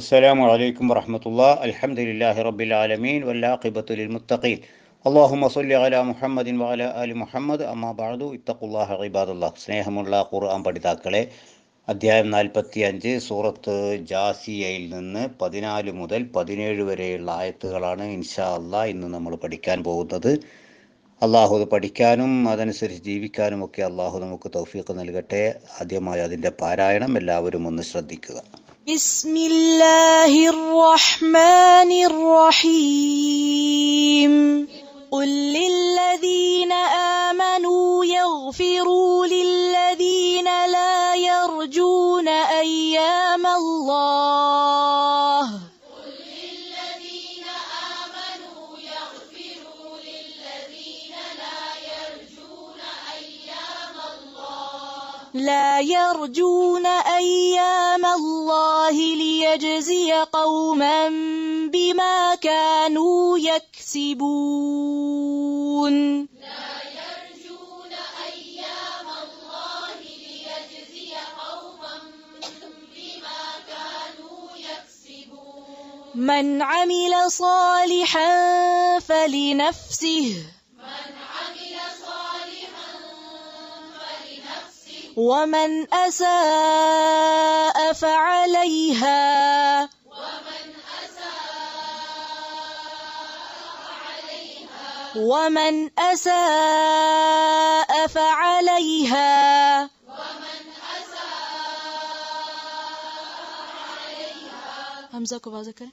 അസ്സലാമു അലൈക്കും വറഹമത്തുള്ള അലഹമുല്ലാഹി റബ്ബിൽ ആലമീൻ വല്ലാഖിബത്തുലിൽ മുത്തഖീൻ അള്ളാഹുമ സല്ലി അല മുഹമ്മദിൻ വാല അലി മുഹമ്മദ് അമ്മാ ബാദു ഇത്തഖുല്ലാഹ ഇബാദുല്ലാ സ്നേഹമുള്ള ഖുർആൻ പഠിതാക്കളെ അധ്യായം നാൽപ്പത്തി അഞ്ച് സൂറത്ത് ജാസിയയിൽ നിന്ന് പതിനാല് മുതൽ പതിനേഴ് വരെയുള്ള ആയത്തുകളാണ് ഇൻഷാ അല്ലാ ഇന്ന് നമ്മൾ പഠിക്കാൻ പോകുന്നത്. അള്ളാഹു പഠിക്കാനും അതനുസരിച്ച് ജീവിക്കാനും ഒക്കെ അള്ളാഹു നമുക്ക് തൗഫീഖ് നൽകട്ടെ. ആദ്യമായി അതിന്റെ പാരായണം എല്ലാവരും ഒന്ന് ശ്രദ്ധിക്കുക. بسم الله الرحمن الرحيم. قل للذين آمنوا يغفروا للذين يرجون أيام الله ليجزي قوما بما كانوا يكسبون. من عمل صالحا فلنفسه ومن أساء فعليها. ومن أساء فعليها. ومن أساء فعليها همزة ذكر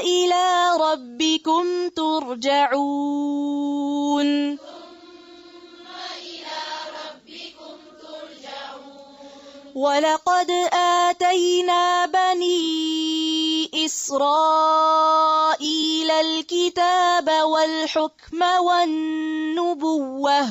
إلى ربكم ترجعون. ولقد آتينا بني إسرائيل الكتاب والحكم والنبوة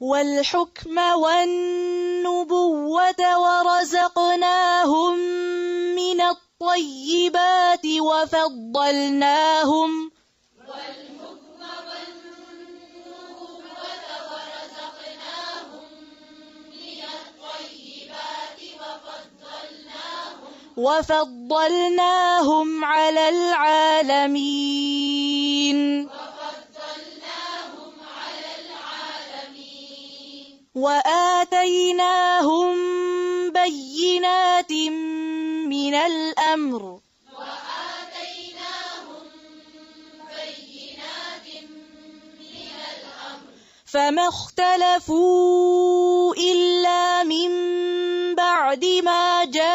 والحكم والنبوة ورزقناهم من الطيبات وفضلناهم وفضلناهم على العالمين وآتيناهم بينات من الأمر. فما اختلفوا إلا من بعد ما جاءهم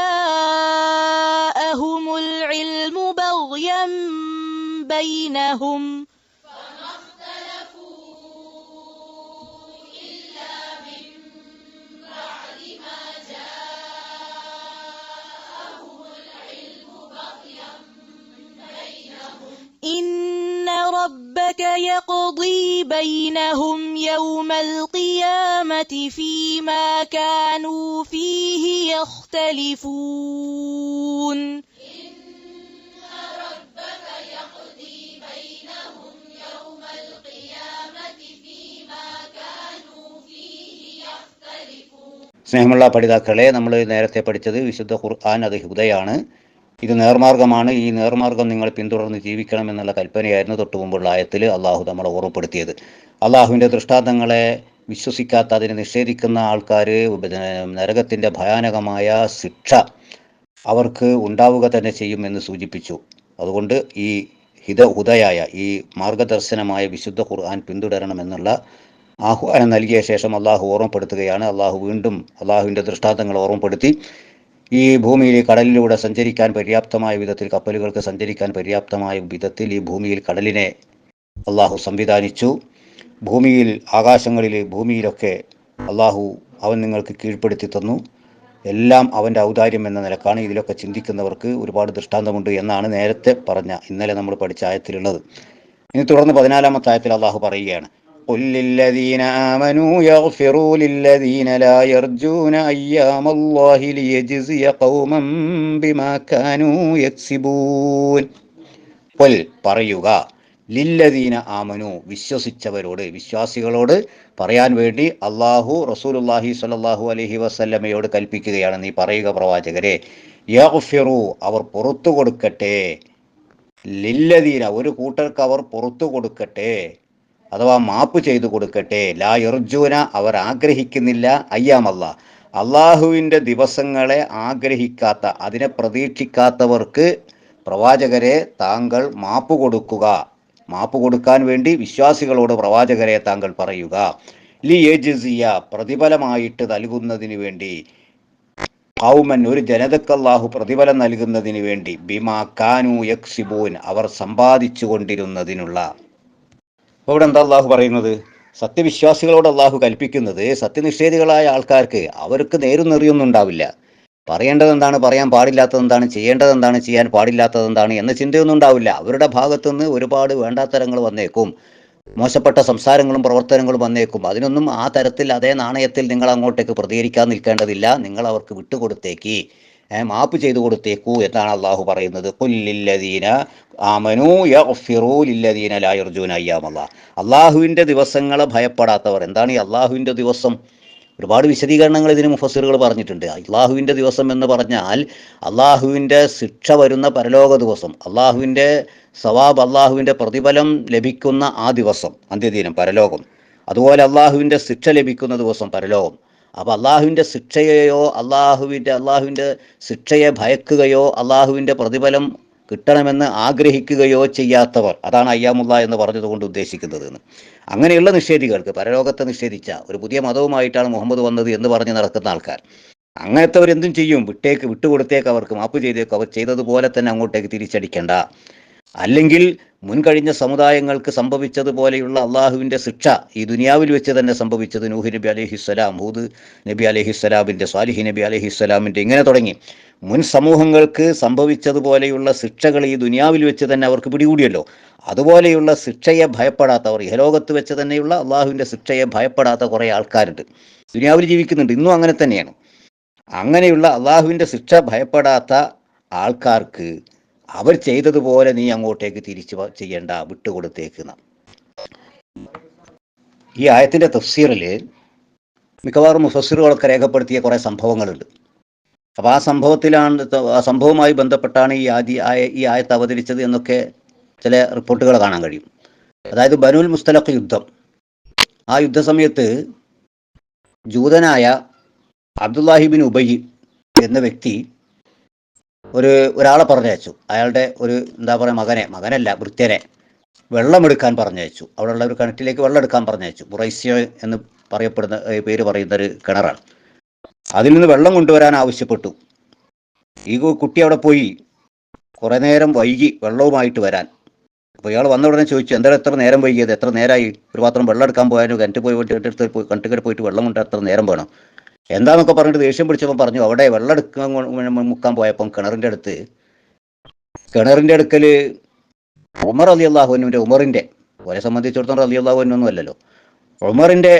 العلم بغيا بينهم. يقضي بينهم يوم القيامة فيما كانوا فيه يختلفون സ്നേഹമുള്ള പഠിതാക്കളെ നമ്മൾ നേരത്തെ പഠിച്ചത് വിശുദ്ധ ഖുർആൻ അത് ഹുദയാണ് ഇത് നേർമാർഗമാണ്. ഈ നേർമാർഗം നിങ്ങൾ പിന്തുടർന്ന് ജീവിക്കണം എന്നുള്ള കൽപ്പനയായിരുന്നു തൊട്ടു മുമ്പുള്ള ആയത്തിൽ അള്ളാഹു നമ്മളെ ഓർമ്മപ്പെടുത്തിയത്. അള്ളാഹുവിന്റെ ദൃഷ്ടാന്തങ്ങളെ വിശ്വസിക്കാത്ത അതിനെ നിഷേധിക്കുന്ന ആൾക്കാർ നരകത്തിന്റെ ഭയാനകമായ ശിക്ഷ അവർക്ക് ഉണ്ടാവുക തന്നെ ചെയ്യുമെന്ന് സൂചിപ്പിച്ചു. അതുകൊണ്ട് ഈ ഹിത ഹുദയായ ഈ മാർഗദർശനമായ വിശുദ്ധ ഖുർആൻ പിന്തുടരണമെന്നുള്ള ആഹ്വാനം നൽകിയ ശേഷം അള്ളാഹു ഓർമ്മപ്പെടുത്തുകയാണ്. അള്ളാഹു വീണ്ടും അള്ളാഹുവിന്റെ ദൃഷ്ടാന്തങ്ങൾ ഓർമ്മപ്പെടുത്തി ഈ ഭൂമിയിൽ കടലിലൂടെ സഞ്ചരിക്കാൻ പര്യാപ്തമായ വിധത്തിൽ കപ്പലുകൾക്ക് സഞ്ചരിക്കാൻ പര്യാപ്തമായ വിധത്തിൽ ഈ ഭൂമിയിൽ കടലിനെ അള്ളാഹു സംവിധാനിച്ചു. ഭൂമിയിൽ ആകാശങ്ങളിൽ ഭൂമിയിലൊക്കെ അള്ളാഹു അവൻ നിങ്ങൾക്ക് കീഴ്പ്പെടുത്തി തന്നു. എല്ലാം അവന്റെ ഔദാര്യം എന്ന നിലക്കാണ് ഇതിലൊക്കെ ചിന്തിക്കുന്നവർക്ക് ഒരുപാട് ദൃഷ്ടാന്തമുണ്ട് എന്നാണ് നേരത്തെ പറഞ്ഞ ഇന്നലെ നമ്മൾ പഠിച്ച ആയത്തിലുള്ളത്. ഇനി തുടർന്ന് പതിനാലാമത്തെ ആയത്തിൽ അള്ളാഹു പറയുകയാണ്. قل للذين آمنوا يغفروا للذين لا يرجون أيام الله ليجزي قوما بما كانوا يكسبون قل പറയുക ലില്ലദീന ആമനു വിശ്വസിച്ചവരോട് വിശ്വാസികളോട് പറയാൻ വേണ്ടി അള്ളാഹു റസൂലുല്ലാഹി സ്വല്ലല്ലാഹു അലൈഹി വസല്ലമയോട് കൽപ്പിക്കുകയാണ് നീ പറയുക പ്രവാചകരെ യഗ്ഫിറു അവർ പുറത്തു കൊടുക്കട്ടെ ലില്ലദീന ഒരു കൂട്ടർക്ക് അവർ പുറത്തു കൊടുക്കട്ടെ അഥവാ മാപ്പ് ചെയ്തു കൊടുക്കട്ടെ. ലാ യർജൂന അവർ ആഗ്രഹിക്കുന്നില്ല. അയ്യാമല്ല. അള്ളാഹുവിന്റെ ദിവസങ്ങളെ ആഗ്രഹിക്കാത്ത അതിനെ പ്രതീക്ഷിക്കാത്തവർക്ക് പ്രവാചകരെ താങ്കൾ മാപ്പ് കൊടുക്കുക. മാപ്പ് കൊടുക്കാൻ വേണ്ടി വിശ്വാസികളോട് പ്രവാചകരെ താങ്കൾ പറയുക. ലി ഏജിസിയ പ്രതിഫലമായിട്ട് നൽകുന്നതിന് വേണ്ടി. ഔമൻ ഒരു ജനതക്ക് അല്ലാഹു പ്രതിഫലം നൽകുന്നതിന് വേണ്ടി. ബിമാ കാനു യക്സിബൂൻ അവർ സമ്പാദിച്ചു കൊണ്ടിരുന്നതിനുള്ള അപ്പോൾ ഇവിടെ എന്താ അള്ളാഹു പറയുന്നത്? സത്യവിശ്വാസികളോട് അള്ളാഹു കൽപ്പിക്കുന്നത് സത്യനിഷേധികളായ ആൾക്കാർക്ക് അവർക്ക് നേരും നെറിയൊന്നും ഉണ്ടാവില്ല. പറയേണ്ടത് എന്താണ്? പറയാൻ പാടില്ലാത്തത് എന്താണ്? ചെയ്യേണ്ടത് എന്താണ്? ചെയ്യാൻ പാടില്ലാത്തത് എന്താണ്? എന്ന ചിന്തയൊന്നും ഉണ്ടാവില്ല. അവരുടെ ഭാഗത്തുനിന്ന് ഒരുപാട് വേണ്ടാത്തരങ്ങൾ വന്നേക്കും. മോശപ്പെട്ട സംസാരങ്ങളും പ്രവർത്തനങ്ങളും വന്നേക്കും. അതിനൊന്നും ആ തരത്തിൽ അതേ നാണയത്തിൽ നിങ്ങൾ അങ്ങോട്ടേക്ക് പ്രതികരിക്കാൻ നിൽക്കേണ്ടതില്ല. നിങ്ങൾ അവർക്ക് വിട്ടുകൊടുത്തേക്ക്. മാപ്പ് ചെയ്തു കൊടുത്തേക്കൂ എന്നാണ് അള്ളാഹു പറയുന്നത്. കൊല്ലില്ലതീന ആമനു യഗ്ഫിറൂ ലില്ലദീന ലാ യർജൂന അയ്യാമല്ലാ. അള്ളാഹുവിന്റെ ദിവസങ്ങളെ ഭയപ്പെടാത്തവർ. എന്താണ് ഈ അള്ളാഹുവിന്റെ ദിവസം? ഒരുപാട് വിശദീകരണങ്ങൾ ഇതിന് മുഫസ്സിറുകൾ പറഞ്ഞിട്ടുണ്ട്. അള്ളാഹുവിന്റെ ദിവസം എന്ന് പറഞ്ഞാൽ അള്ളാഹുവിന്റെ ശിക്ഷ വരുന്ന പരലോക ദിവസം. അള്ളാഹുവിന്റെ സവാബ് അള്ളാഹുവിന്റെ പ്രതിഫലം ലഭിക്കുന്ന ആ ദിവസം അന്ത്യദിനം പരലോകം. അതുപോലെ അള്ളാഹുവിന്റെ ശിക്ഷ ലഭിക്കുന്ന ദിവസം പരലോകം. അപ്പോൾ അള്ളാഹുവിന്റെ ശിക്ഷയെയോ അള്ളാഹുവിന്റെ അള്ളാഹുവിന്റെ ശിക്ഷയെ ഭയക്കുകയോ അള്ളാഹുവിന്റെ പ്രതിഫലം കിട്ടണമെന്ന് ആഗ്രഹിക്കുകയോ ചെയ്യാത്തവർ. അതാണ് അയ്യാമുള്ള എന്ന് പറഞ്ഞതുകൊണ്ട് ഉദ്ദേശിക്കുന്നത് എന്ന് അങ്ങനെയുള്ള നിഷേധികൾക്ക് പരലോകത്തെ നിഷേധിച്ച ഒരു പുതിയ മതവുമായിട്ടാണ് മുഹമ്മദ് വന്നത് എന്ന് പറഞ്ഞ് നടക്കുന്ന ആൾക്കാർ. അങ്ങനത്തെ അവരെന്തും ചെയ്യും. വിട്ടേക്ക് വിട്ടുകൊടുത്തേക്ക് അവർക്ക് മാപ്പ് ചെയ്തേക്ക്. അവർ ചെയ്തതുപോലെ തന്നെ അങ്ങോട്ടേക്ക് തിരിച്ചടിക്കേണ്ട. അല്ലെങ്കിൽ മുൻകഴിഞ്ഞ സമുദായങ്ങൾക്ക് സംഭവിച്ചതുപോലെയുള്ള അള്ളാഹുവിന്റെ ശിക്ഷ ഈ ദുനിയാവിൽ വെച്ച് തന്നെ സംഭവിച്ചത് നൂഹി നബി അലഹിസ്സലാം ഹൂദ് നബി അലഹിസ്സലാമിന്റെ സ്വാലിഹി നബി അലഹിസ്സലാമിന്റെ ഇങ്ങനെ തുടങ്ങി. മുൻ സമൂഹങ്ങൾക്ക് സംഭവിച്ചതുപോലെയുള്ള ശിക്ഷകൾ ഈ ദുനിയാവിൽ വെച്ച് തന്നെ അവർക്ക് പിടികൂടിയല്ലോ. അതുപോലെയുള്ള ശിക്ഷയെ ഭയപ്പെടാത്തവർ ഇഹലോകത്ത് വെച്ച് തന്നെയുള്ള അള്ളാഹുവിന്റെ ശിക്ഷയെ ഭയപ്പെടാത്ത കുറേ ആൾക്കാരുണ്ട്. ദുനിയാവിൽ ജീവിക്കുന്നുണ്ട് ഇന്നും അങ്ങനെ തന്നെയാണ്. അങ്ങനെയുള്ള അള്ളാഹുവിന്റെ ശിക്ഷ ഭയപ്പെടാത്ത ആൾക്കാർക്ക് അവർ ചെയ്തതുപോലെ നീ അങ്ങോട്ടേക്ക് തിരിച്ചു ചെയ്യേണ്ട വിട്ടുകൊടുത്തേക്കുന്ന ഈ ആയത്തിന്റെ തഫ്സീറിൽ മിക്കവാറും മുഫസ്സിറുകളൊക്കെ രേഖപ്പെടുത്തിയ കുറേ സംഭവങ്ങളുണ്ട്. അപ്പോൾ ആ സംഭവത്തിലാണ് ആ സംഭവവുമായി ബന്ധപ്പെട്ടാണ് ഈ ആദ്യ ആയ ഈ ആയത്ത് അവതരിച്ചത് എന്നൊക്കെ ചില റിപ്പോർട്ടുകൾ കാണാൻ കഴിയും. അതായത് ബനുൽ മുസ്തലഖ് യുദ്ധം. ആ യുദ്ധസമയത്ത് ജൂതനായ അബ്ദുല്ലാഹിബിൻ ഉബൈ എന്ന വ്യക്തി ഒരു ഒരാളെ പറഞ്ഞയച്ചു. അയാളുടെ ഒരു എന്താ പറയുക മകനെ മകനല്ല വൃത്യനെ വെള്ളമെടുക്കാൻ പറഞ്ഞയച്ചു. അവിടെയുള്ള ഒരു കിണറ്റിലേക്ക് വെള്ളം എടുക്കാൻ പറഞ്ഞയച്ചു. ബുറൈസ്യ എന്ന് പറയപ്പെടുന്ന പേര് പറയുന്ന ഒരു കിണറാണ്. അതിൽ നിന്ന് വെള്ളം കൊണ്ടുവരാൻ ആവശ്യപ്പെട്ടു. ഈ കുട്ടി അവിടെ പോയി കുറേ നേരം വൈകി വെള്ളവുമായിട്ട് വരാൻ. അപ്പോൾ ഇയാൾ വന്ന ഉടനെ ചോദിച്ചു എന്താ എത്ര നേരം വൈകിയത്? എത്ര നേരമായി? ഒരു പാത്രം വെള്ളം എടുക്കാൻ പോയാലും കിണറ്റ് പോയി കിണറ്റുകര പോയിട്ട് വെള്ളം കൊണ്ട് എത്ര നേരം വേണം എന്താന്നൊക്കെ പറഞ്ഞിട്ട് ദേഷ്യം പിടിച്ചപ്പോൾ പറഞ്ഞു അവിടെ വെള്ളം എടുക്കാൻ മുക്കാൻ പോയപ്പം കിണറിന്റെ അടുത്ത് കിണറിന്റെ അടുക്കൽ ഉമർ അലി അള്ളാഹുവിന്റെ ഉമറിന്റെ ഓരെ സംബന്ധിച്ചിടത്തോളം അലി അള്ളാഹുവിനൊന്നും അല്ലല്ലോ ഉമറിന്റെ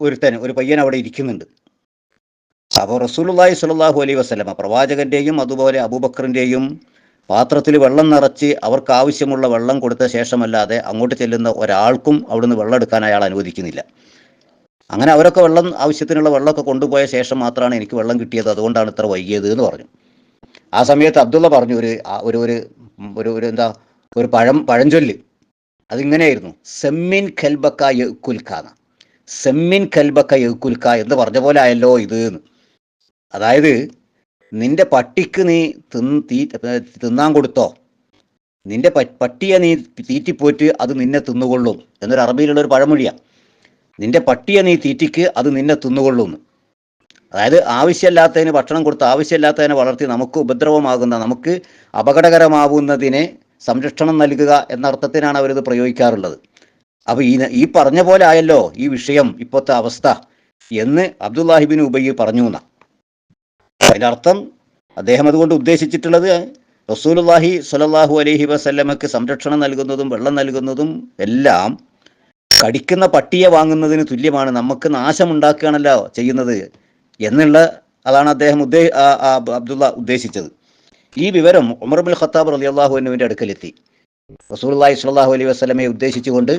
ഒരുത്തൻ ഒരു പയ്യൻ അവിടെ ഇരിക്കുന്നുണ്ട്. അപ്പോൾ റസൂലുള്ളാഹി സ്വല്ലല്ലാഹു അലൈ വസ്ലമ പ്രവാചകന്റെയും അതുപോലെ അബൂബക്കറിന്റെയും പാത്രത്തിൽ വെള്ളം നിറച്ച് അവർക്ക് ആവശ്യമുള്ള വെള്ളം കൊടുത്ത ശേഷമല്ലാതെ അങ്ങോട്ട് ചെല്ലുന്ന ഒരാൾക്കും അവിടുന്ന് വെള്ളം എടുക്കാൻ അയാൾ അനുവദിക്കുന്നില്ല. അങ്ങനെ അവരൊക്കെ വെള്ളം ആവശ്യത്തിനുള്ള വെള്ളമൊക്കെ കൊണ്ടുപോയ ശേഷം മാത്രമാണ് എനിക്ക് വെള്ളം കിട്ടിയത്. അതുകൊണ്ടാണ് ഇത്ര വൈകിയത് എന്ന് പറഞ്ഞു. ആ സമയത്ത് അബ്ദുള്ള പറഞ്ഞു ഒരു ഒരു ഒരു ഒരു എന്താ ഒരു പഴം പഴഞ്ചൊല്ല്. അതിങ്ങനെയായിരുന്നു. സെമ്മിൻ ഖൽബക്ക യക്കുൽക്കാന്ന് സെമ്മിൻ ഖൽബക്ക യക്കുൽക്ക എന്ന് പറഞ്ഞ പോലെ ആയല്ലോ ഇത് എന്ന്. അതായത് നിന്റെ പട്ടിക്ക് നീ തിന്ന് തീ തിന്നാൻ കൊടുത്തോ. നിന്റെ പട്ടിയെ നീ തീറ്റിപ്പോറ്റ് അത് നിന്നെ തിന്നുകൊള്ളും എന്നൊരു അറബിയിലുള്ള ഒരു പഴമൊഴിയാണ് നിന്റെ പട്ടിയെ നീ തീറ്റിക്ക് അത് നിന്നെ തിന്നുകൊള്ളുന്നു. അതായത് ആവശ്യമില്ലാത്തതിന് ഭക്ഷണം കൊടുത്ത് ആവശ്യമില്ലാത്തതിനെ വളർത്തി നമുക്ക് ഉപദ്രവമാകുന്ന നമുക്ക് അപകടകരമാവുന്നതിനെ സംരക്ഷണം നൽകുക എന്ന അർത്ഥത്തിനാണ് അവരിത് പ്രയോഗിക്കാറുള്ളത്. അപ്പോൾ ഈ ഈ പറഞ്ഞ പോലെ ആയല്ലോ ഈ വിഷയം ഇപ്പോഴത്തെ അവസ്ഥ എന്ന് അബ്ദുല്ലാഹിബിൻ ഉബയ്യ പറഞ്ഞു എന്നാണ് അതിന്റെ അർത്ഥം അദ്ദേഹം അതുകൊണ്ട് ഉദ്ദേശിച്ചിട്ടുള്ളത് റസൂലുള്ളാഹി സ്വല്ലല്ലാഹു അലഹി വസല്ലമക്ക് സംരക്ഷണം നൽകുന്നതും വെള്ളം നൽകുന്നതും എല്ലാം കടിക്കുന്ന പട്ടിയെ വാങ്ങുന്നതിന് തുല്യമാണ്. നമുക്ക് നാശമുണ്ടാക്കുകയാണല്ലോ ചെയ്യുന്നത് എന്നുള്ള അതാണ് അദ്ദേഹം ഉദ്ദേ അബ്ദുള്ള ഉദ്ദേശിച്ചത്. ഈ വിവരം ഉമർ ബിൻ ഖത്താബ് അലി അള്ളാഹുവിന്റെ അടുക്കലെത്തി. റസൂലുള്ളാഹി സ്വല്ലല്ലാഹു അലൈഹി വസല്ലമയെ ഉദ്ദേശിച്ചുകൊണ്ട്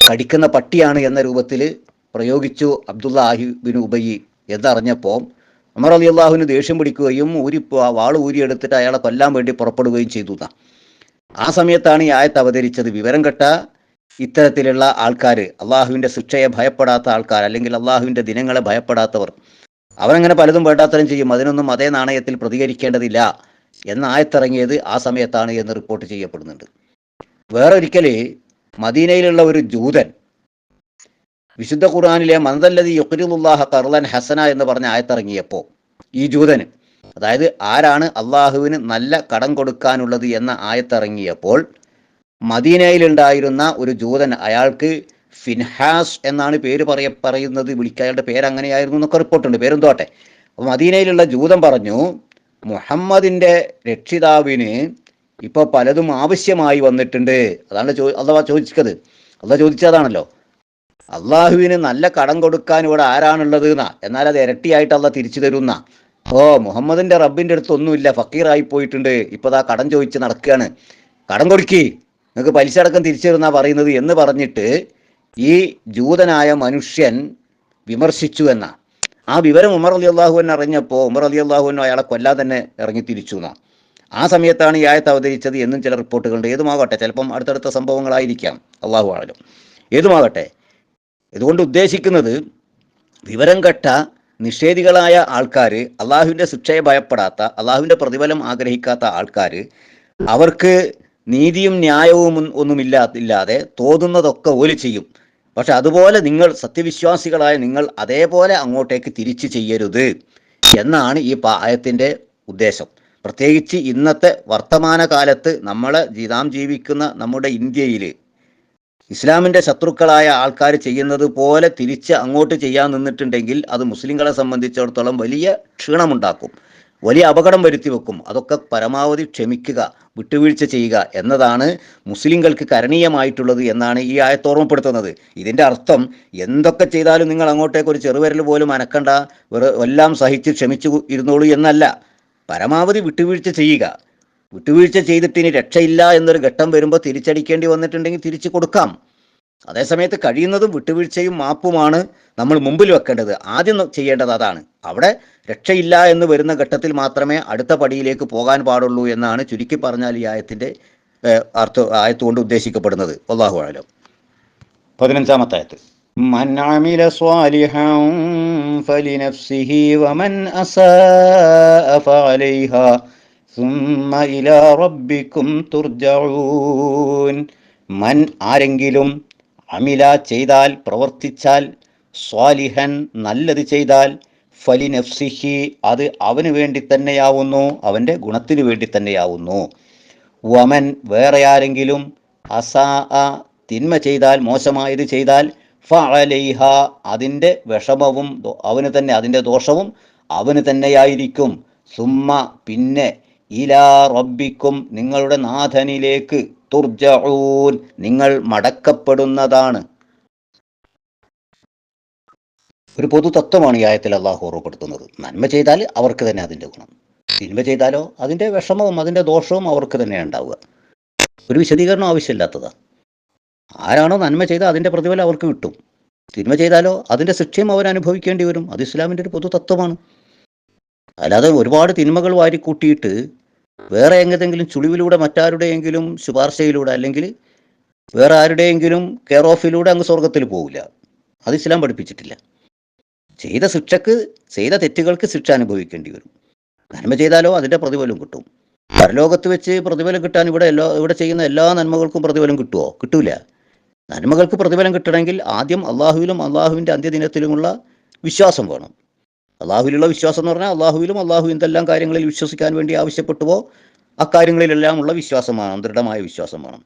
കടിക്കുന്ന പട്ടിയാണ് എന്ന രൂപത്തിൽ പ്രയോഗിച്ചു അബ്ദുള്ള ആഹിബിൻ ഉബയി എന്നറിഞ്ഞപ്പോൾ ഉമർ അലി അള്ളാഹുവിന് ദേഷ്യം പിടിക്കുകയും ഊരി വാൾ ഊരിയെടുത്തിട്ട് അയാളെ കൊല്ലാൻ വേണ്ടി പുറപ്പെടുകയും ചെയ്തു. ആ സമയത്താണ് ഈ ആയത്ത് അവതരിച്ചത്. വിവരം കെട്ട ഇത്തരത്തിലുള്ള ആൾക്കാർ അള്ളാഹുവിന്റെ ശിക്ഷയെ ഭയപ്പെടാത്ത ആൾക്കാർ അല്ലെങ്കിൽ അള്ളാഹുവിന്റെ ദിനങ്ങളെ ഭയപ്പെടാത്തവർ അവരങ്ങനെ പലതും വേണ്ടാത്തരം ചെയ്യും. അതിനൊന്നും അതേ നാണയത്തിൽ പ്രതികരിക്കേണ്ടതില്ല എന്ന ആയത്തിറങ്ങിയത് ആ സമയത്താണ് എന്ന് റിപ്പോർട്ട് ചെയ്യപ്പെടുന്നുണ്ട്. വേറൊരിക്കൽ മദീനയിലുള്ള ഒരു ജൂതൻ വിശുദ്ധ ഖുർആാനിലെ മന്ദല്ലതി യുക്രിദുല്ലാഹ കർലൻ ഹസന എന്ന് പറഞ്ഞ ആയത്തിറങ്ങിയപ്പോൾ ഈ ജൂതന് അതായത് ആരാണ് അള്ളാഹുവിന് നല്ല കടം കൊടുക്കാനുള്ളത് എന്ന ആയത്തിറങ്ങിയപ്പോൾ മദീനയിലുണ്ടായിരുന്ന ഒരു ജൂതൻ അയാൾക്ക് ഫിൻഹാസ് എന്നാണ് പേര് പറയ പറയുന്നത്. വിളിക്കുക അയാളുടെ പേര് അങ്ങനെയായിരുന്നു എന്നൊക്കെ റിപ്പോർട്ടുണ്ട്. പേരെന്തോട്ടെ അപ്പോൾ മദീനയിലുള്ള ജൂതൻ പറഞ്ഞു മുഹമ്മദിന്റെ രക്ഷിതാവിന് ഇപ്പോൾ പലതും ആവശ്യമായി വന്നിട്ടുണ്ട്. അതാണ് ചോ അഥവാ ചോദിച്ചത്. അല്ല ചോദിച്ചതാണല്ലോ. അള്ളാഹുവിന് നല്ല കടം കൊടുക്കാൻ ഇവിടെ ആരാണുള്ളത് എന്നാ എന്നാൽ അത് ഇരട്ടിയായിട്ട് അല്ല തിരിച്ചു തരുന്ന? ഓ മുഹമ്മദിന്റെ റബ്ബിന്റെ അടുത്ത് ഒന്നുമില്ല ഫക്കീറായി പോയിട്ടുണ്ട്. ഇപ്പൊ ദാ കടം ചോദിച്ച് നടക്കുകയാണ്. കടം കൊടുക്കി. നിങ്ങൾക്ക് പലിശ അടക്കം തിരിച്ചു തരുന്ന പറയുന്നത് എന്ന് പറഞ്ഞിട്ട് ഈ ജൂതനായ മനുഷ്യൻ വിമർശിച്ചു എന്ന. ആ വിവരം ഉമർ അലി അള്ളാഹുവിൻ അറിഞ്ഞപ്പോൾ ഉമർ അലി അള്ളാഹുവിനോ അയാളെ കൊല്ലാൻ തന്നെ ഇറങ്ങി തിരിച്ചു എന്നാ. ആ സമയത്താണ് ഈ ആയത്ത് അവതരിച്ചത് എന്നും ചില റിപ്പോർട്ടുകളുണ്ട്. ഏതുമാകട്ടെ ചിലപ്പം അടുത്തടുത്ത സംഭവങ്ങളായിരിക്കാം. അള്ളാഹു ആണല്ലോ ഏതുമാകട്ടെ ഇതുകൊണ്ട് ഉദ്ദേശിക്കുന്നത് വിവരം കെട്ട നിഷേധികളായ ആൾക്കാർ അള്ളാഹുവിന്റെ ശിക്ഷയെ ഭയപ്പെടാത്ത അള്ളാഹുവിന്റെ പ്രതിഫലം ആഗ്രഹിക്കാത്ത ആൾക്കാർ അവർക്ക് നീതിയും ന്യായവും ഒന്നും- ഒന്നുമില്ലാ ഇല്ലാതെ തോന്നുന്നതൊക്കെ ഓൽ ചെയ്യും. പക്ഷെ അതുപോലെ നിങ്ങൾ സത്യവിശ്വാസികളായ നിങ്ങൾ അതേപോലെ അങ്ങോട്ടേക്ക് തിരിച്ചു ചെയ്യരുത് എന്നാണ് ഈ പായത്തിന്റെ ഉദ്ദേശം. പ്രത്യേകിച്ച് ഇന്നത്തെ വർത്തമാന കാലത്ത് നമ്മളെ നാം ജീവിക്കുന്ന നമ്മുടെ ഇന്ത്യയിൽ ഇസ്ലാമിന്റെ ശത്രുക്കളായ ആൾക്കാർ ചെയ്യുന്നത് പോലെ തിരിച്ച് അങ്ങോട്ട് ചെയ്യാൻ നിന്നിട്ടുണ്ടെങ്കിൽ അത് മുസ്ലിങ്ങളെ സംബന്ധിച്ചിടത്തോളം വലിയ ക്ഷീണമുണ്ടാക്കും. വലിയ അപകടം വരുത്തി വെക്കും. അതൊക്കെ പരമാവധി ക്ഷമിക്കുക വിട്ടുവീഴ്ച ചെയ്യുക എന്നതാണ് മുസ്ലിങ്ങൾക്ക് കരണീയമായിട്ടുള്ളത് എന്നാണ് ഈ ആയത്ത് ഓർമ്മപ്പെടുത്തുന്നത്. ഇതിന്റെ അർത്ഥം എന്തൊക്കെ ചെയ്താലും നിങ്ങൾ അങ്ങോട്ടേക്ക് ഒരു ചെറുവിരൽ പോലും അനക്കണ്ട എല്ലാം സഹിച്ച് ക്ഷമിച്ചു ഇരുന്നോളൂ എന്നല്ല. പരമാവധി വിട്ടുവീഴ്ച ചെയ്യുക. വിട്ടുവീഴ്ച ചെയ്തിട്ട് ഇനി രക്ഷയില്ല എന്നൊരു ഘട്ടം വരുമ്പോൾ തിരിച്ചടിക്കേണ്ടി വന്നിട്ടുണ്ടെങ്കിൽ തിരിച്ചു കൊടുക്കാം. അതേസമയത്ത് കഴിയുന്നതും വിട്ടുവീഴ്ചയും മാപ്പുമാണ് നമ്മൾ മുമ്പിൽ വെക്കേണ്ടത് ആദ്യം ന- ചെയ്യേണ്ടത് അതാണ് അവിടെ രക്ഷയില്ല എന്ന് വരുന്ന ഘട്ടത്തിൽ മാത്രമേ അടുത്ത പടിയിലേക്ക് പോകാൻ പാടുള്ളൂ എന്നാണ് ചുരുക്കി പറഞ്ഞാൽ ഈ ആയത്തിൻ്റെ അർത്ഥ ആയത്തുകൊണ്ട് ഉദ്ദേശിക്കപ്പെടുന്നത് അള്ളാഹു ആലം പതിനഞ്ചാമത്തെ ആയത്ത് من عمل صالحا فلنفسه ومن أساء فعليها ثم إلى ربكم ترجعون മൻ ആരെങ്കിലും അമില ചെയ്താൽ പ്രവർത്തിച്ചാൽ സ്വാലിഹൻ നല്ലത് ചെയ്താൽ ഫലി നഫ്സിഹി അത് അവന് വേണ്ടി തന്നെയാവുന്നു അവന്റെ ഗുണത്തിന് വേണ്ടി തന്നെയാവുന്നു. വമൻ വേറെ ആരെങ്കിലും അസാ തിന്മ ചെയ്താൽ മോശമായത് ചെയ്താൽ ഫലൈഹ അതിന്റെ വിഷമവും അവന് തന്നെ അതിന്റെ ദോഷവും അവന് തന്നെയായിരിക്കും. സുമ്മ പിന്നെ ഇലാ റബ്ബിക്കും നിങ്ങളുടെ നാഥനിലേക്ക് തുർജഊൻ നിങ്ങൾ മടക്കപ്പെടുന്നതാണ്. ഒരു പൊതു തത്വമാണ് ഈ ആയത്തിൽ അള്ളാഹു ഓർമ്മപ്പെടുത്തുന്നത്. നന്മ ചെയ്താൽ അവർക്ക് തന്നെ അതിന്റെ ഗുണം. തിന്മ ചെയ്താലോ അതിന്റെ വിഷമവും അതിന്റെ ദോഷവും അവർക്ക് തന്നെ ഉണ്ടാവുക. ഒരു വിശദീകരണം ആവശ്യമില്ലാത്തതാണ് ആരാണോ നന്മ ചെയ്താൽ അതിന്റെ പ്രതിഫലം അവർക്ക് കിട്ടും. തിന്മ ചെയ്താലോ അതിന്റെ ശിക്ഷയും അവർ അനുഭവിക്കേണ്ടി വരും. അത് ഇസ്ലാമിന്റെ ഒരു പൊതു തത്വമാണ്. അല്ലാതെ ഒരുപാട് തിന്മകൾ വാരിക്കൂട്ടിയിട്ട് വേറെ എങ്ങനെങ്കിലും ചുളിവിലൂടെ മറ്റാരുടെയെങ്കിലും ശുപാർശയിലൂടെ അല്ലെങ്കിൽ വേറെ ആരുടെയെങ്കിലും കെയർ ഓഫിലൂടെ അങ്ങ് സ്വർഗത്തിൽ പോവില്ല. അത് ഇസ്ലാം പഠിപ്പിച്ചിട്ടില്ല. ചെയ്ത ശിക്ഷക്ക് ചെയ്ത തെറ്റുകൾക്ക് ശിക്ഷ അനുഭവിക്കേണ്ടി വരും. നന്മ ചെയ്താലോ അതിന്റെ പ്രതിഫലം കിട്ടും. പരലോകത്ത് വെച്ച് പ്രതിഫലം കിട്ടാൻ ഇവിടെ എല്ലാ ഇവിടെ ചെയ്യുന്ന എല്ലാ നന്മകൾക്കും പ്രതിഫലം കിട്ടുമോ കിട്ടൂല. നന്മകൾക്ക് പ്രതിഫലം കിട്ടണമെങ്കിൽ ആദ്യം അള്ളാഹുവിലും അള്ളാഹുവിന്റെ അന്ത്യദിനത്തിലുമുള്ള വിശ്വാസം വേണം. അള്ളാഹുവിലുള്ള വിശ്വാസം എന്ന് പറഞ്ഞാൽ അള്ളാഹുവിലും അള്ളാഹു എന്തെല്ലാം കാര്യങ്ങളിൽ വിശ്വസിക്കാൻ വേണ്ടി ആവശ്യപ്പെട്ടുവോ അക്കാര്യങ്ങളിലെല്ലാം ഉള്ള വിശ്വാസമാണ് ദൃഢമായ വിശ്വാസമാണ്.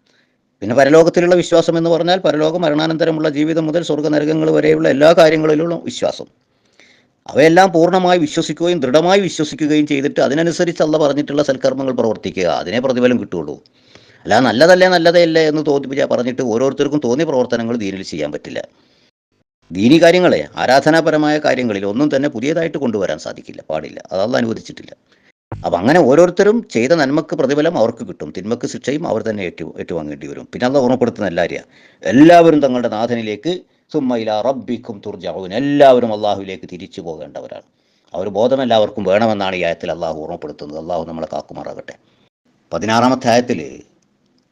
പിന്നെ പരലോകത്തിലുള്ള വിശ്വാസം എന്ന് പറഞ്ഞാൽ പരലോക മരണാനന്തരമുള്ള ജീവിതം മുതൽ സ്വർഗനരകങ്ങൾ വരെയുള്ള എല്ലാ കാര്യങ്ങളിലുള്ള വിശ്വാസം. അവയെല്ലാം പൂർണമായി വിശ്വസിക്കുകയും ദൃഢമായി വിശ്വസിക്കുകയും ചെയ്തിട്ട് അതിനനുസരിച്ച് അല്ല പറഞ്ഞിട്ടുള്ള സൽക്കർമ്മങ്ങൾ പ്രവർത്തിക്കുക. അതിനെ പ്രതിഫലം കിട്ടുകയുള്ളൂ. അല്ല നല്ലതല്ലേ നല്ലതേ അല്ലേ എന്ന് തോന്നിപ്പിച്ചാൽ പറഞ്ഞിട്ട് ഓരോരുത്തർക്കും തോന്നിയ പ്രവർത്തനങ്ങൾ ദീനിൽ ചെയ്യാൻ പറ്റില്ല. ദീനി കാര്യങ്ങളെ ആരാധനാപരമായ കാര്യങ്ങളിൽ ഒന്നും തന്നെ പുതിയതായിട്ട് കൊണ്ടുവരാൻ സാധിക്കില്ല പാടില്ല. അതല്ല അനുവദിച്ചിട്ടില്ല. അപ്പം അങ്ങനെ ഓരോരുത്തരും ചെയ്ത നന്മക്ക് പ്രതിഫലം അവർക്ക് കിട്ടും. തിന്മക്ക് ശിക്ഷയും അവർ തന്നെ ഏറ്റു ഏറ്റുവാങ്ങേണ്ടി വരും. പിന്നെ അത് ഓർമ്മപ്പെടുത്തുന്ന എല്ലാവരും എല്ലാവരും തങ്ങളുടെ നാഥനിലേക്ക് സുമ്മയില റബ്ബിക്കും തുർജാവും എല്ലാവരും അള്ളാഹുവിലേക്ക് തിരിച്ചു പോകേണ്ടവരാണ്. അവർ ബോധം എല്ലാവർക്കും വേണമെന്നാണ് ഈ ആയത്തിൽ അള്ളാഹു ഓർമ്മപ്പെടുത്തുന്നത്. അള്ളാഹു നമ്മളെ കാക്കുമാറാകട്ടെ. പതിനാറാമത്തെ ആയത്തിൽ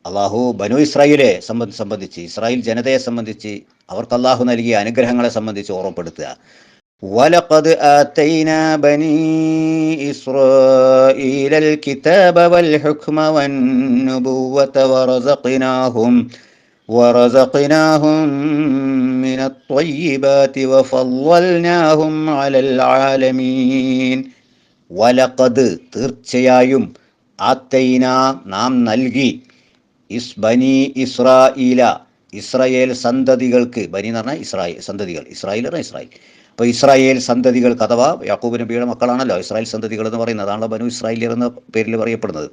അള്ളാഹു ബനു ഇസ്രായേലെ സംബന്ധിച്ച് ഇസ്രായേൽ ജനതയെ സംബന്ധിച്ച് അവർക്ക് അള്ളാഹു നൽകിയ അനുഗ്രഹങ്ങളെ സംബന്ധിച്ച് ഓർമ്മപ്പെടുത്തുക ولقد آتينا بني إسرائيل الكتاب والحكم والنبوة ورزقناهم ورزقناهم من الطيبات وفضلناهم على العالمين വലക്കത് തീർച്ചയായും ആത്തൈന നാം നൽകി ഇസ് ബനി ഇസ്രായേല ഇസ്രായേൽ സന്തതികൾക്ക് ബനി എന്ന് പറഞ്ഞാൽ ഇസ്രായേൽ സന്തതികൾ ഇസ്രായേൽ പറഞ്ഞാൽ ഇസ്രായേൽ. അപ്പോൾ ഇസ്രായേൽ സന്തതികൾക്ക് അഥവാ യാക്കൂബ് നബിയുടെ മക്കളാണല്ലോ ഇസ്രായേൽ സന്തതികൾ എന്ന് പറയുന്നത് അതാണല്ലോ ബനു ഇസ്രായേലിയർ എന്ന പേരിൽ പറയപ്പെടുന്നത്.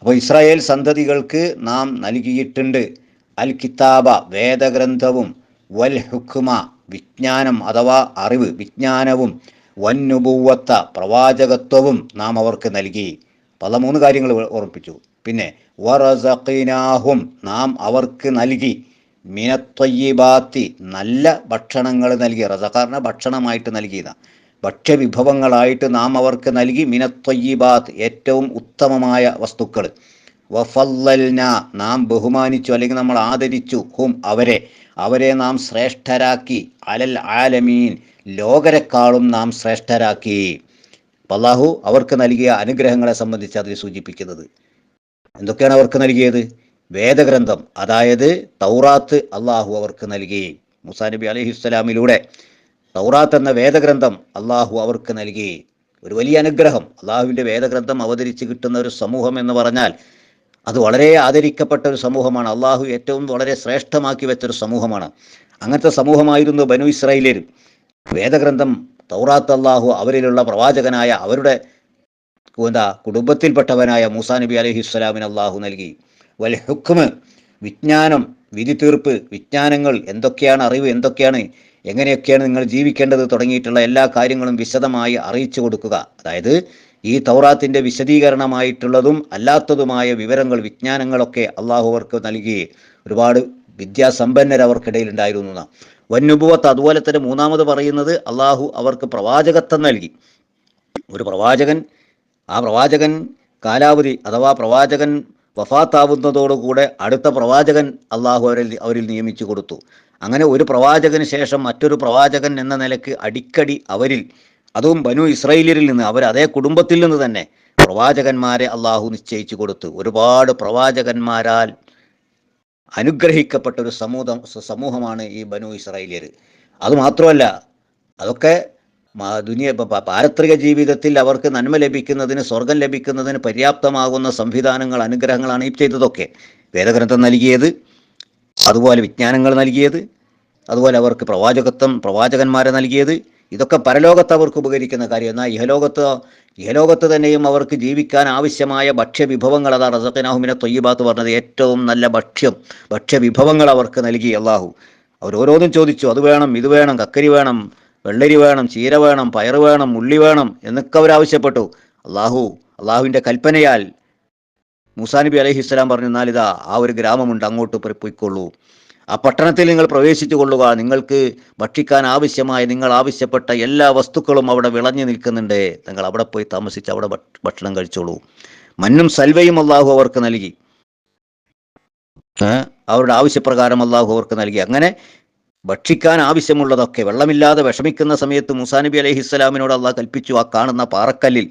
അപ്പോൾ ഇസ്രായേൽ സന്തതികൾക്ക് നാം നൽകിയിട്ടുണ്ട് അൽ കിതാബ വേദഗ്രന്ഥവും വൽ ഹുക്മ വിജ്ഞാനം അഥവാ അറിവ് വിജ്ഞാനവും വന്നുപൂവത്ത പ്രവാചകത്വവും നാം അവർക്ക് നൽകി. പല മൂന്ന് കാര്യങ്ങൾ ഓർമ്മിപ്പിച്ചു. പിന്നെ വറസഖിനാഹും നാം അവർക്ക് നൽകി. മിനത്വയ്യബാത്തി നല്ല ഭക്ഷണങ്ങൾ നൽകി റസക്കാറിന് ഭക്ഷണമായിട്ട് നൽകിയത. ഭക്ഷ്യവിഭവങ്ങളായിട്ട് നാം അവർക്ക് നൽകി മിനത്വയ്യബാത്ത് ഏറ്റവും ഉത്തമമായ വസ്തുക്കൾ. വഫല്ലൽന നാം ബഹുമാനിച്ചു അല്ലെങ്കിൽ നമ്മൾ ആദരിച്ചു ഹും അവരെ. അവരെ നാം ശ്രേഷ്ഠരാക്കി. അലൽ ആലമീൻ ലോകരെക്കാളും നാം ശ്രേഷ്ഠരാക്കി. അള്ളാഹു അവർക്ക് നൽകിയ അനുഗ്രഹങ്ങളെ സംബന്ധിച്ച് അതിൽ സൂചിപ്പിക്കുന്നത്. എന്തൊക്കെയാണ് അവർക്ക് നൽകിയത്? വേദഗ്രന്ഥം അതായത് തൗറാത്ത് അള്ളാഹു അവർക്ക് നൽകി. മുസാ നബി അലഹിസ്സലാമിലൂടെ തൗറാത്ത് എന്ന വേദഗ്രന്ഥം അള്ളാഹു അവർക്ക് നൽകി. ഒരു വലിയ അനുഗ്രഹം. അള്ളാഹുവിന്റെ വേദഗ്രന്ഥം അവതരിച്ച് കിട്ടുന്ന ഒരു സമൂഹം എന്ന് പറഞ്ഞാൽ അത് വളരെ ആദരിക്കപ്പെട്ട ഒരു സമൂഹമാണ്. അള്ളാഹു ഏറ്റവും വളരെ ശ്രേഷ്ഠമാക്കി വെച്ചൊരു സമൂഹമാണ്. അങ്ങനത്തെ സമൂഹമായിരുന്നു ബനു ഇസ്രായേലിൽ. വേദഗ്രന്ഥം തൗറാത്ത് അള്ളാഹു അവരിലുള്ള പ്രവാചകനായ അവരുടെ എന്താ കുടുംബത്തിൽപ്പെട്ടവനായ മൂസാ നബി അലഹി സ്വലാമിന് അള്ളാഹു നൽകി. വൽ ഹുക്മ് വിജ്ഞാനം വിധി തീർപ്പ് വിജ്ഞാനങ്ങൾ എന്തൊക്കെയാണ് അറിവ് എന്തൊക്കെയാണ് എങ്ങനെയൊക്കെയാണ് നിങ്ങൾ ജീവിക്കേണ്ടത് തുടങ്ങിയിട്ടുള്ള എല്ലാ കാര്യങ്ങളും വിശദമായി അറിയിച്ചു കൊടുക്കുക. അതായത് ഈ തൗറാത്തിന്റെ വിശദീകരണമായിട്ടുള്ളതും അല്ലാത്തതുമായ വിവരങ്ങൾ വിജ്ഞാനങ്ങളൊക്കെ അള്ളാഹു അവർക്ക് നൽകി. ഒരുപാട് വിദ്യാസമ്പന്നർ അവർക്കിടയിൽ ഉണ്ടായിരുന്നു വന്നുപുവത്ത് അതുപോലെ തന്നെ മൂന്നാമത് പറയുന്നത് അള്ളാഹു അവർക്ക് പ്രവാചകത്വം നൽകി. ഒരു പ്രവാചകൻ ആ പ്രവാചകൻ കാലാവധി അഥവാ പ്രവാചകൻ വഫാത്താവുന്നതോടുകൂടെ അടുത്ത പ്രവാചകൻ അള്ളാഹു അവരിൽ അവരിൽ നിയമിച്ചു കൊടുത്തു. അങ്ങനെ ഒരു പ്രവാചകന് ശേഷം മറ്റൊരു പ്രവാചകൻ എന്ന നിലയ്ക്ക് അടിക്കടി അവരിൽ അതും ബനു ഇസ്രയേലിൽ നിന്ന് അവർ അതേ കുടുംബത്തിൽ നിന്ന് തന്നെ പ്രവാചകന്മാരെ അള്ളാഹു നിശ്ചയിച്ചു കൊടുത്തു. ഒരുപാട് പ്രവാചകന്മാരാൽ അനുഗ്രഹിക്കപ്പെട്ട ഒരു സമൂഹം സമൂഹമാണ് ഈ ബനു ഇസ്രായേലിയർ. അതുമാത്രമല്ല അതൊക്കെ ദുനിയ പാരത്രിക ജീവിതത്തിൽ അവർക്ക് നന്മ ലഭിക്കുന്നതിന് സ്വർഗം ലഭിക്കുന്നതിന് പര്യാപ്തമാകുന്ന സംവിധാനങ്ങൾ അനുഗ്രഹങ്ങളാണ് ഈ ചെയ്തതൊക്കെ. വേദഗ്രന്ഥം നൽകിയത് അതുപോലെ വിജ്ഞാനങ്ങൾ നൽകിയത് അതുപോലെ അവർക്ക് പ്രവാചകത്വം പ്രവാചകന്മാരെ നൽകിയത്. ഇതൊക്കെ പരലോകത്ത് അവർക്ക് ഉപകരിക്കുന്ന കാര്യം. എന്നാൽ ഇഹലോകത്ത് ഇഹലോകത്ത് തന്നെയും അവർക്ക് ജീവിക്കാൻ ആവശ്യമായ ഭക്ഷ്യവിഭവങ്ങൾ അതാ റസഖനാഹുമിനെ തൊയ്യബാത്ത് പറഞ്ഞത് ഏറ്റവും നല്ല ഭക്ഷ്യം ഭക്ഷ്യവിഭവങ്ങൾ അവർക്ക് നൽകി അള്ളാഹു അവരോരോന്നും ചോദിച്ചു അത് വേണം ഇത് വേണം കക്കരി വേണം വെള്ളരി വേണം ചീര വേണം പയർ വേണം ഉള്ളി വേണം എന്നൊക്കെ അവർ ആവശ്യപ്പെട്ടു. അള്ളാഹു അള്ളാഹുവിന്റെ കൽപ്പനയാൽ മുസാനബി നബി അലൈഹി ഇസ്ലാം പറഞ്ഞു എന്നാൽ ഇതാ ആ ഒരു ഗ്രാമമുണ്ട് അങ്ങോട്ട് പോയി- പോയിക്കൊള്ളൂ. ആ പട്ടണത്തിൽ നിങ്ങൾ പ്രവേശിച്ചു കൊള്ളുക. നിങ്ങൾക്ക് ഭക്ഷിക്കാൻ ആവശ്യമായ നിങ്ങൾ ആവശ്യപ്പെട്ട എല്ലാ വസ്തുക്കളും അവിടെ വിളഞ്ഞു നിൽക്കുന്നുണ്ട്. നിങ്ങൾ അവിടെ പോയി താമസിച്ച് അവിടെ ഭക്ഷണം കഴിച്ചോളൂ. മഞ്ഞും സൽവയും അള്ളാഹു അവർക്ക് നൽകി? അവരുടെ ആവശ്യപ്രകാരം അള്ളാഹു അവർക്ക് നൽകി. അങ്ങനെ ഭക്ഷിക്കാൻ ആവശ്യമുള്ളതൊക്കെ വെള്ളമില്ലാതെ വിഷമിക്കുന്ന സമയത്ത് മുസാ നബി അലൈഹി ഇസ്ലാമിനോട് അള്ളാഹ് കൽപ്പിച്ചു ആ കാണുന്ന പാറക്കല്ലിൽ.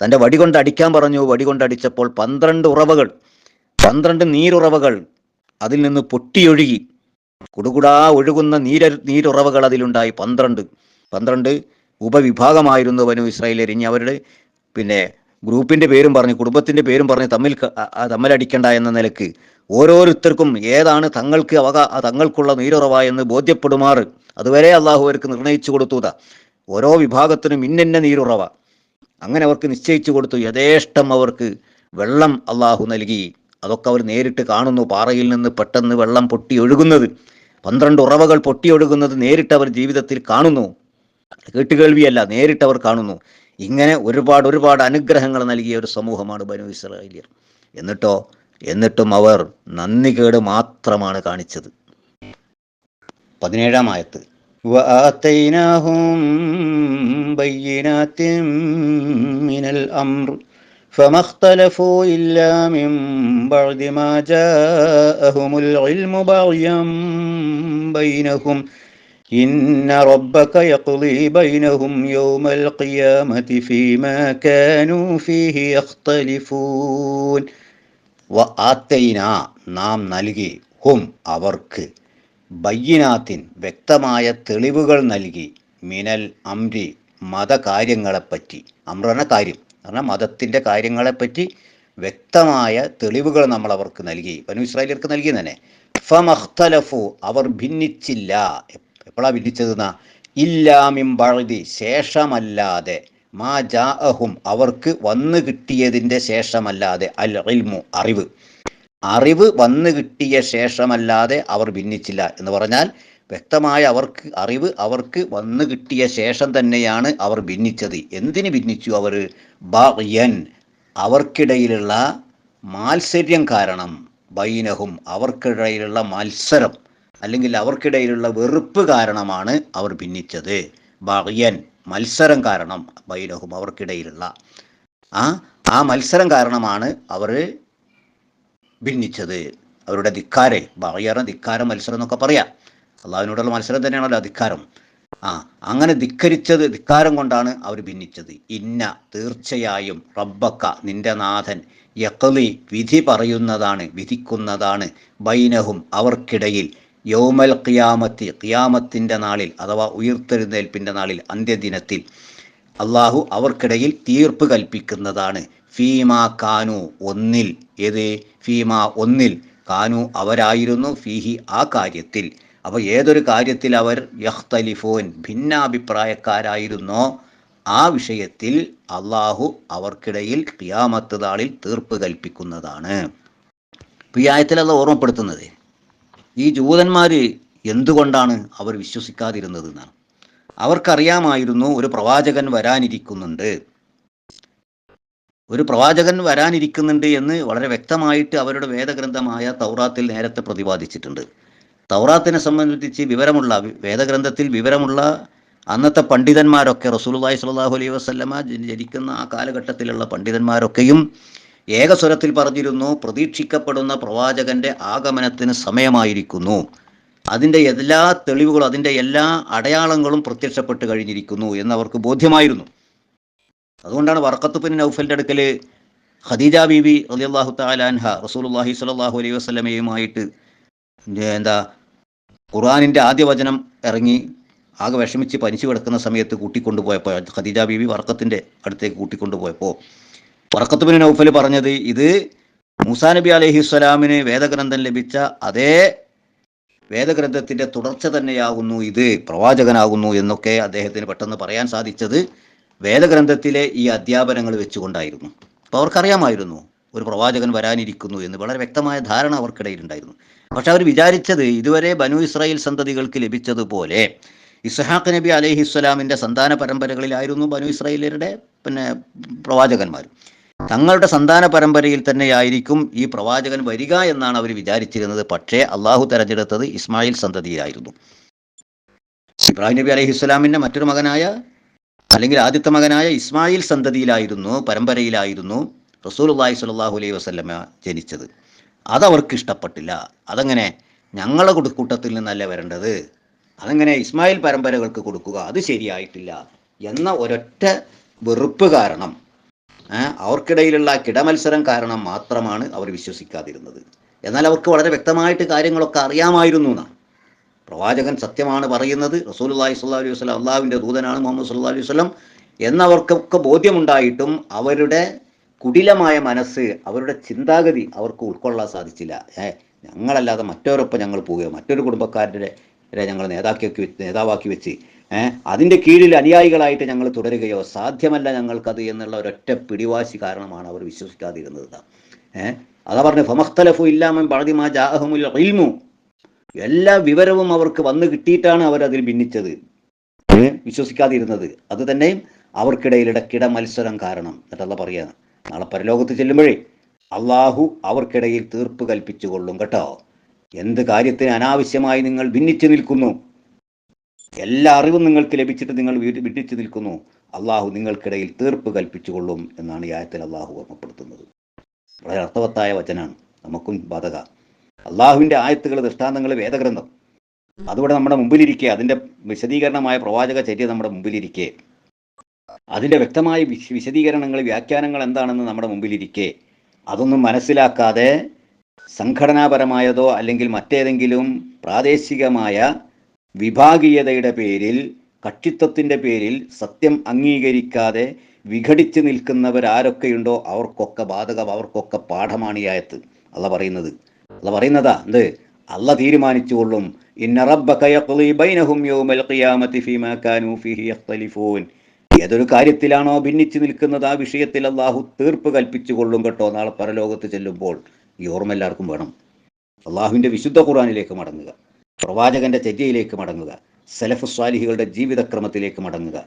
തന്റെ വടി കൊണ്ട് അടിക്കാൻ പറഞ്ഞു. വടി അടിച്ചപ്പോൾ പന്ത്രണ്ട് ഉറവകൾ പന്ത്രണ്ട് നീരുറവകൾ അതിൽ നിന്ന് പൊട്ടിയൊഴുകി. കുടുകുടാ ഒഴുകുന്ന നീര നീരുറവകൾ അതിലുണ്ടായി. പന്ത്രണ്ട് പന്ത്രണ്ട് ഉപവിഭാഗമായിരുന്നു വനു ഇസ്രായേലർ ഇനി അവരുടെ പിന്നെ ഗ്രൂപ്പിന്റെ പേരും പറഞ്ഞ് കുടുംബത്തിന്റെ പേരും പറഞ്ഞ് തമ്മിൽ തമ്മിലടിക്കണ്ട എന്ന നിലയ്ക്ക് ഓരോരുത്തർക്കും ഏതാണ് തങ്ങൾക്ക് അവക തങ്ങൾക്കുള്ള നീരുറവ എന്ന് ബോധ്യപ്പെടുമാറ്. അതുവരെ അള്ളാഹു അവർക്ക് നിർണയിച്ചു കൊടുത്തുത ഓരോ വിഭാഗത്തിനും ഇന്നിന്ന നീരുറവ. അങ്ങനെ അവർക്ക് നിശ്ചയിച്ചു കൊടുത്തു. യഥേഷ്ടം അവർക്ക് വെള്ളം അള്ളാഹു നൽകി. അതൊക്കെ അവർ നേരിട്ട് കാണുന്നു. പാറയിൽ നിന്ന് പെട്ടെന്ന് വെള്ളം പൊട്ടി ഒഴുകുന്നത്. പന്ത്രണ്ട് ഉറവകൾ പൊട്ടി ഒഴുകുന്നത് നേരിട്ട് അവർ ജീവിതത്തിൽ കാണുന്നു. കേട്ടുകേൾവിയല്ല നേരിട്ട് അവർ കാണുന്നു. ഇങ്ങനെ ഒരുപാട് ഒരുപാട് അനുഗ്രഹങ്ങൾ നൽകിയ ഒരു സമൂഹമാണ് ബനു ഇസ്രായേലിയർ. എന്നിട്ടോ എന്നിട്ടും അവർ നന്ദികേട് മാത്രമാണ് കാണിച്ചത് പതിനേഴാം ആയത്ത് وآتيناهم بينات من الأمر فما اختلفوا إلا من بعد ما جاءهم العلم بغيا بينهم إن ربك يقضي بينهم يوم القيامة فيما كانوا فيه يختلفون വ ആത്തൈന നാം നൽകി ഹും അവർക്ക്. ബയ്യനാത്തിൻ വ്യക്തമായ തെളിവുകൾ നൽകി. മിനൽ അംരി മതകാര്യങ്ങളെപ്പറ്റി. അമ്രന കാര്യം കാരണം മതത്തിന്റെ കാര്യങ്ങളെപ്പറ്റി വ്യക്തമായ തെളിവുകൾ നമ്മൾ അവർക്ക് നൽകി. വനു ഇസ്രായേലിയർക്ക് നൽകി തന്നെ. ഫമഖ്തലഫു അവർ ഭിന്നിച്ചില്ല. എപ്പോഴാണ് ഭിന്നിച്ചതെന്ന? ഇല്ലാമിം ബഴുതി ശേഷമല്ലാതെ. മാ ജാ അഹും അവർക്ക് വന്നു കിട്ടിയതിന്റെ ശേഷമല്ലാതെ അൽ ഇൽമു അറിവ്. അറിവ് വന്നു കിട്ടിയ ശേഷമല്ലാതെ അവർ ഭിന്നിച്ചില്ല എന്ന് പറഞ്ഞാൽ വ്യക്തമായ അവർക്ക് അറിവ് അവർക്ക് വന്നു കിട്ടിയ ശേഷം തന്നെയാണ് അവർ ഭിന്നിച്ചത്. എന്തിന് ഭിന്നിച്ചു അവർ? ബാഗ്യൻ അവർക്കിടയിലുള്ള മാത്സര്യം കാരണം. ബൈനഹും അവർക്കിടയിലുള്ള മത്സരം അല്ലെങ്കിൽ അവർക്കിടയിലുള്ള വെറുപ്പ് കാരണമാണ് അവർ ഭിന്നിച്ചത്. ബയൻ മത്സരം കാരണം ബൈനഹും അവർക്കിടയിലുള്ള. ആ ആ മത്സരം കാരണമാണ് അവർ ഭിന്നിച്ചത്. അവരുടെ ധിക്കാരെ ബഹയറ ധിക്കാരം മത്സരം എന്നൊക്കെ പറയാം. അള്ളാഹുവിനോടുള്ള മത്സരം തന്നെയാണല്ലോ അധികാരം ആ അങ്ങനെ ധിക്കരിച്ചത് ധിക്കാരം കൊണ്ടാണ് അവർ ഭിന്നിച്ചത്. ഇന്ന തീർച്ചയായും റബ്ബക്ക നിന്റെ നാഥൻ യക്കളി വിധി പറയുന്നതാണ് വിധിക്കുന്നതാണ് ബൈനഹും അവർക്കിടയിൽ. യൗമൽ ഖിയാമത്തി ഖിയാമത്തിന്റെ നാളിൽ അഥവാ ഉയർത്തെഴുന്നേൽപ്പിന്റെ നാളിൽ അന്ത്യദിനത്തിൽ അള്ളാഹു അവർക്കിടയിൽ തീർപ്പ് കൽപ്പിക്കുന്നതാണ്. ഫീമ കാനു ഒന്നിൽ ഏത്? ഫീമ ഒന്നിൽ കാനു അവരായിരുന്നു ഫീഹി ആ കാര്യത്തിൽ. അപ്പോൾ ഏതൊരു കാര്യത്തിൽ അവർ യഹ്തലിഫോൻ ഭിന്നാഭിപ്രായക്കാരായിരുന്നോ ആ വിഷയത്തിൽ അള്ളാഹു അവർക്കിടയിൽ ഖിയാമത്ത് നാളിൽ തീർപ്പ് കൽപ്പിക്കുന്നതാണ്. ഈ ആയത്തിൽ അത് ഓർമ്മപ്പെടുത്തുന്നത്. ഈ ജൂതന്മാർ എന്തുകൊണ്ടാണ് അവർ വിശ്വസിക്കാതിരുന്നത് എന്നാണ്. അവർക്കറിയാമായിരുന്നു ഒരു പ്രവാചകൻ വരാനിരിക്കുന്നുണ്ട്. ഒരു പ്രവാചകൻ വരാനിരിക്കുന്നുണ്ട് എന്ന് വളരെ വ്യക്തമായിട്ട് അവരുടെ വേദഗ്രന്ഥമായ തൗറാത്തിൽ നേരത്തെ പ്രതിപാദിച്ചിട്ടുണ്ട്. തൗറാത്തിനെ സംബന്ധിച്ച് വിവരമുള്ള വേദഗ്രന്ഥത്തിൽ വിവരമുള്ള അന്നത്തെ പണ്ഡിതന്മാരൊക്കെ റസൂലുള്ളാഹി സ്വല്ലല്ലാഹു അലൈഹി വസ്ലമ ജനിക്കുന്ന ആ കാലഘട്ടത്തിലുള്ള പണ്ഡിതന്മാരൊക്കെയും ഏകസ്വരത്തിൽ പറഞ്ഞിരുന്നു പ്രതീക്ഷിക്കപ്പെടുന്ന പ്രവാചകന്റെ ആഗമനത്തിന് സമയമായിരിക്കുന്നു. അതിന്റെ എല്ലാ തെളിവുകളും അതിന്റെ എല്ലാ അടയാളങ്ങളും പ്രത്യക്ഷപ്പെട്ട് കഴിഞ്ഞിരിക്കുന്നു എന്നവർക്ക് ബോധ്യമായിരുന്നു. അതുകൊണ്ടാണ് വർക്കത്തുപ്പിൻ നൗഫലിന്റെ അടുക്കൽ ഖദീജ ബീബി റളിയല്ലാഹു തആല അൻഹ റസൂലുള്ളാഹി സ്വല്ലല്ലാഹു അലൈഹി വസ്ലമയുമായിട്ട് എന്താ ഖുർആാനിന്റെ ആദ്യ വചനം ഇറങ്ങി ആകെ വിഷമിച്ച് പനിച്ചു കിടക്കുന്ന സമയത്ത് കൂട്ടിക്കൊണ്ടുപോയപ്പോൾ ഖദീജ ബീബി വർക്കത്തിന്റെ അടുത്തേക്ക് കൂട്ടിക്കൊണ്ടുപോയപ്പോൾ വർക്കത്ത് ബിൻ നൗഫൽ പറഞ്ഞത് ഇത് മൂസാ നബി അലൈഹി സ്വലാമിന് വേദഗ്രന്ഥം ലഭിച്ച അതേ വേദഗ്രന്ഥത്തിന്റെ തുടർച്ച തന്നെയാകുന്നു ഇത് പ്രവാചകനാകുന്നു എന്നൊക്കെ അദ്ദേഹത്തിന് പെട്ടെന്ന് പറയാൻ സാധിച്ചത് വേദഗ്രന്ഥത്തിലെ ഈ അധ്യാപനങ്ങൾ വെച്ചുകൊണ്ടായിരുന്നു. അപ്പോൾ അവർക്കറിയാമായിരുന്നു ഒരു പ്രവാചകൻ വരാനിരിക്കുന്നു എന്ന് വളരെ വ്യക്തമായ ധാരണ അവർക്കിടയിലുണ്ടായിരുന്നു. പക്ഷെ അവർ വിചാരിച്ചത് ഇതുവരെ ബനു ഇസ്രായേൽ സന്തതികൾക്ക് ലഭിച്ചതുപോലെ ഇസ്ഹാഖ് നബി അലഹി ഇസ്ലാമിന്റെ സന്താന പരമ്പരകളിലായിരുന്നു ബനു ഇസ്രായേലരുടെ പിന്നെ പ്രവാചകന്മാർ. തങ്ങളുടെ സന്താന പരമ്പരയിൽ തന്നെയായിരിക്കും ഈ പ്രവാചകൻ വരിക എന്നാണ് അവർ വിചാരിച്ചിരുന്നത്. പക്ഷേ അള്ളാഹു തെരഞ്ഞെടുത്തത് ഇസ്മായിൽ സന്തതിയായിരുന്നു ഇബ്രാഹിം നബി അലൈഹി ഇസ്ലാമിന്റെ മറ്റൊരു മകനായ അല്ലെങ്കിൽ ആദ്യത്തെ മകനായ ഇസ്മായിൽ സന്തതിയിലായിരുന്നു പരമ്പരയിലായിരുന്നു റസൂൽ റസൂലുള്ളാഹി സ്വല്ലല്ലാഹു അലൈഹി വസ്ലമ ജനിച്ചത്. അതവർക്ക് ഇഷ്ടപ്പെട്ടില്ല. അതങ്ങനെ ഞങ്ങളെ കൂട്ട- കൂട്ടത്തിൽ നിന്നല്ല വരേണ്ടത്? അതങ്ങനെ ഇസ്മായിൽ പരമ്പരകൾക്ക് കൊടുക്കുക. അത് ശരിയായിട്ടില്ല എന്ന ഒരൊറ്റ വെറുപ്പ് കാരണം അവർക്കിടയിലുള്ള കിടമത്സരം കാരണം മാത്രമാണ് അവർ വിശ്വസിക്കാതിരുന്നത്. എന്നാൽ അവർക്ക് വളരെ വ്യക്തമായിട്ട് കാര്യങ്ങളൊക്കെ അറിയാമായിരുന്നു എന്നാണ്. പ്രവാചകൻ സത്യമാണ് പറയുന്നത്. റസൂലുള്ളാഹി സ്വല്ലാ അലൈഹി വസല്ലം അള്ളാഹുവിന്റെ ദൂതനാണ് മുഹമ്മദ് സല്ലാ അലൈഹി വസ്ലം എന്നവർക്കൊക്കെ ബോധ്യമുണ്ടായിട്ടും അവരുടെ കുടിലമായ മനസ്സ് അവരുടെ ചിന്താഗതി അവർക്ക് ഉൾക്കൊള്ളാൻ സാധിച്ചില്ല. ഏ ഞങ്ങളല്ലാതെ മറ്റൊരൊപ്പം ഞങ്ങൾ പോവുകയോ മറ്റൊരു കുടുംബക്കാരുടെ ഞങ്ങൾ നേതാക്കി നേതാവാക്കി വെച്ച് അതിന്റെ കീഴിൽ അനുയായികളായിട്ട് ഞങ്ങൾ തുടരുകയോ സാധ്യമല്ല ഞങ്ങൾക്കത് എന്നുള്ള ഒരൊറ്റ പിടിവാശി കാരണമാണ് അവർ വിശ്വസിക്കാതിരുന്നത് അതാ പറഞ്ഞു ഫമഖ്തലഫു ഇല്ലാമൻ പഴതിമാ ജാഹമുൽ ഇൽമു. എല്ലാ വിവരവും അവർക്ക് വന്നു കിട്ടിയിട്ടാണ് അവർ അതിൽ ഭിന്നിച്ചത്? വിശ്വസിക്കാതിരുന്നത്. അത് തന്നെയും അവർക്കിടയിൽ ഇടക്കിട മത്സരം കാരണം. എന്നിട്ടല്ല പറയുക നാളെ പരലോകത്ത് ചെല്ലുമ്പോഴേ അള്ളാഹു അവർക്കിടയിൽ തീർപ്പ് കൽപ്പിച്ചു കൊള്ളും കേട്ടോ. എന്ത് കാര്യത്തിന് അനാവശ്യമായി നിങ്ങൾ ഭിന്നിച്ചു നിൽക്കുന്നു? എല്ലാ അറിവും നിങ്ങൾക്ക് ലഭിച്ചിട്ട് നിങ്ങൾ വിട്ടിച്ചു നിൽക്കുന്നു. അള്ളാഹു നിങ്ങൾക്കിടയിൽ തീർപ്പ് കൽപ്പിച്ചുകൊള്ളും എന്നാണ് ഈ ആയത്തിൽ അള്ളാഹു ഓർമ്മപ്പെടുത്തുന്നത്. വളരെ അർത്ഥവത്തായ വചനാണ്. നമുക്കും ബാധക. അള്ളാഹുവിന്റെ ആയത്തുകൾ ദൃഷ്ടാന്തങ്ങൾ വേദഗ്രന്ഥം. അതുകൂടെ നമ്മുടെ മുമ്പിലിരിക്കെ. അതിന്റെ വിശദീകരണമായ പ്രവാചക ചര്യ നമ്മുടെ മുമ്പിലിരിക്കെ. അതിന്റെ വ്യക്തമായ വിശ- വിശദീകരണങ്ങൾ വ്യാഖ്യാനങ്ങൾ എന്താണെന്ന് നമ്മുടെ മുമ്പിലിരിക്കെ. അതൊന്നും മനസ്സിലാക്കാതെ സംഘടനാപരമായതോ അല്ലെങ്കിൽ മറ്റേതെങ്കിലും പ്രാദേശികമായ വിഭാഗീയതയുടെ പേരിൽ കക്ഷിത്വത്തിന്റെ പേരിൽ സത്യം അംഗീകരിക്കാതെ വിഘടിച്ച് നിൽക്കുന്നവരാരൊക്കെയുണ്ടോ അവർക്കൊക്കെ ബാധകം അവർക്കൊക്കെ പാഠമാണ് ഈ ആയത്ത്. അല്ല പറയുന്നത്. അല്ല പറയുന്നതാ എന്ത്? അല്ല ഫീഹി യഖ്തലിഫൂൻ. ഏതൊരു കാര്യത്തിലാണോ ഭിന്നിച്ചു നിൽക്കുന്നത് ആ വിഷയത്തിൽ അള്ളാഹു തീർപ്പ് കൽപ്പിച്ചു കൊള്ളും കേട്ടോ. നാളെ പരലോകത്ത് ചെല്ലുമ്പോൾ ഈ ഓർമ്മ എല്ലാവർക്കും വേണം. അള്ളാഹുവിന്റെ വിശുദ്ധ ഖുറാനിലേക്ക് മടങ്ങുക. പ്രവാചകന്റെ ചര്യയിലേക്ക് മടങ്ങുക സലഫ് സ്വാലിഹികളുടെ ജീവിതക്രമത്തിലേക്ക് മടങ്ങുക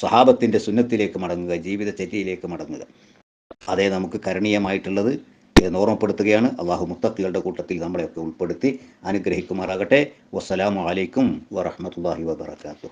സ്വഹാബത്തിന്റെ സുന്നത്തിലേക്ക് മടങ്ങുക ജീവിത ചര്യയിലേക്ക് മടങ്ങുക. അതേ നമുക്ക് കരണീയമായിട്ടുള്ളത് എന്ന് ഓർമ്മപ്പെടുത്തുകയാണ്. അള്ളാഹു മുത്തക്കികളുടെ കൂട്ടത്തിൽ നമ്മളെയൊക്കെ ഉൾപ്പെടുത്തി അനുഗ്രഹിക്കുമാറാകട്ടെ. വസ്സലാമലൈക്കും വറഹമത്തല്ലാഹി വബർക്കാത്തു